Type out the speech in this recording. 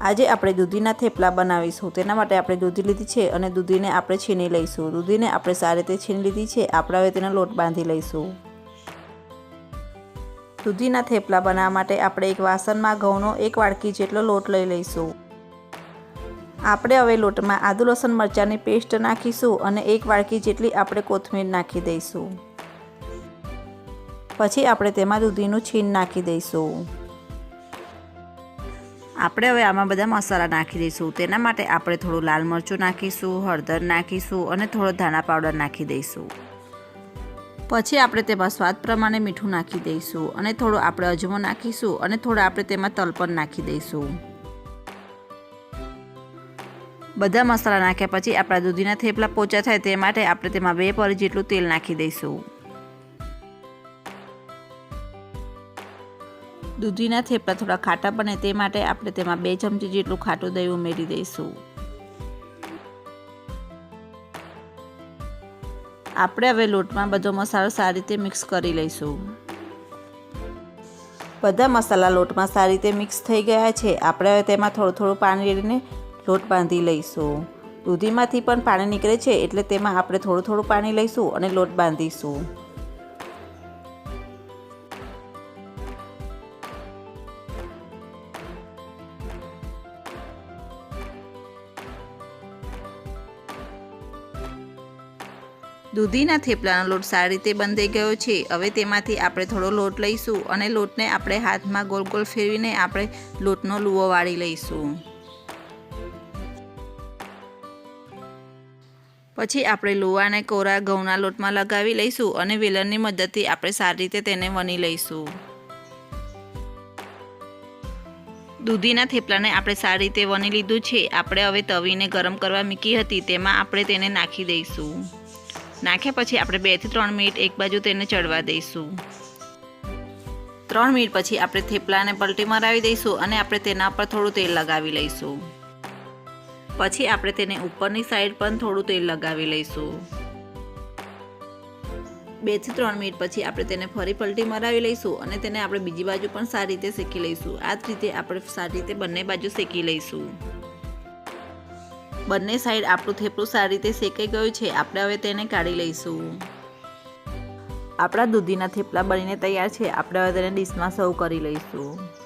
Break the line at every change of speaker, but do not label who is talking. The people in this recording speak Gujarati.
આજે આપણે દૂધીના થેપલા બનાવીશું. તેના માટે આપણે દૂધી લીધી છે અને દૂધીને આપણે છીની લઈશું. દૂધીને આપણે સારી રીતે છીણી લીધી છે. આપણે હવે તેનો લોટ બાંધી લઈશું. દૂધીના થેપલા બનાવવા માટે આપણે એક વાસણમાં ઘઉંનો એક વાડકી જેટલો લોટ લઈ લઈશું. આપણે હવે લોટમાં આદુ, લસણ, મરચાંની પેસ્ટ નાખીશું અને એક વાડકી જેટલી આપણે કોથમીર નાખી દઈશું. પછી આપણે તેમાં દૂધીનું છીણ નાખી દઈશું. આપણે હવે આમાં બધા મસાલા નાખી દઈશું. તેના માટે આપણે થોડું લાલ મરચું નાખીશું, હળદર નાખીશું અને થોડો ધાણા પાવડર નાખી દઈશું. પછી આપણે તેમાં સ્વાદ પ્રમાણે મીઠું નાખી દઈશું અને થોડું આપણે અજમો નાખીશું અને થોડા આપણે તેમાં તલ પણ નાખી દઈશું. બધા મસાલા નાખ્યા પછી આપણા દૂધીના થેપલા પોચા થાય તે માટે આપણે તેમાં બે પરી જેટલું તેલ નાખી દઈશું. દૂધીના થેપલા થોડા ખાટા બને તે માટે આપણે તેમાં બે ચમચી જેટલું ખાટું દહીં ઉમેરી દઈશું. આપણે હવે લોટમાં બધો મસાલો સારી રીતે મિક્સ કરી લઈશું. બધા મસાલા લોટમાં સારી રીતે મિક્સ થઈ ગયા છે. આપણે હવે તેમાં થોડું થોડું પાણી રેડીને લોટ બાંધી લઈશું. દૂધીમાંથી પણ પાણી નીકળે છે એટલે તેમાં આપણે થોડું થોડું પાણી લઈશું અને લોટ બાંધીશું. દૂધીના થેપલાનો લોટ સારી રીતે બંધાઈ ગયો છે. હવે તેમાંથી આપણે થોડો લોટ લઈશું અને લોટને આપણે હાથમાં ગોલ ગોલ ફેરવીને આપણે લોટનો લુવો વાળી લઈશું. પછી આપણે લુવાને કોરા ઘઉંના લોટમાં લગાવી લઈશું અને વેલણની મદદથી આપણે સારી રીતે તેને વણી લઈશું. દૂધીના થેપલાને આપણે સારી રીતે વણી લીધું છે. આપણે હવે તવીને ગરમ કરવા મૂકી હતી, તેમાં આપણે તેને નાખી દઈશું. નાખ્યા પછી આપણે બેથી ત્રણ મિનિટ એક બાજુ તેને ચડવા દઈશું. ત્રણ મિનિટ પછી આપણે થેપલાને પલટી મરાવી દઈશું અને આપણે તેના પર થોડું તેલ લગાવી લઈશું. પછી આપણે તેને ઉપરની સાઈડ પણ થોડું તેલ લગાવી લઈશું. બેથી ત્રણ મિનિટ પછી આપણે તેને ફરી પલટી મરાવી લઈશું અને તેને આપણે બીજી બાજુ પણ સારી રીતે શેકી લઈશું. આ જ રીતે આપણે સારી રીતે બંને બાજુ શેકી લઈશું. બંને સાઈડ આપણું થેપલું સારી રીતે શેકાઈ ગયું છે. આપણે હવે તેને કાઢી લઈશું. આપણા દૂધીના થેપલા બનીને તૈયાર છે. આપણે હવે તેને ડીશમાં સર્વ કરી લઈશું.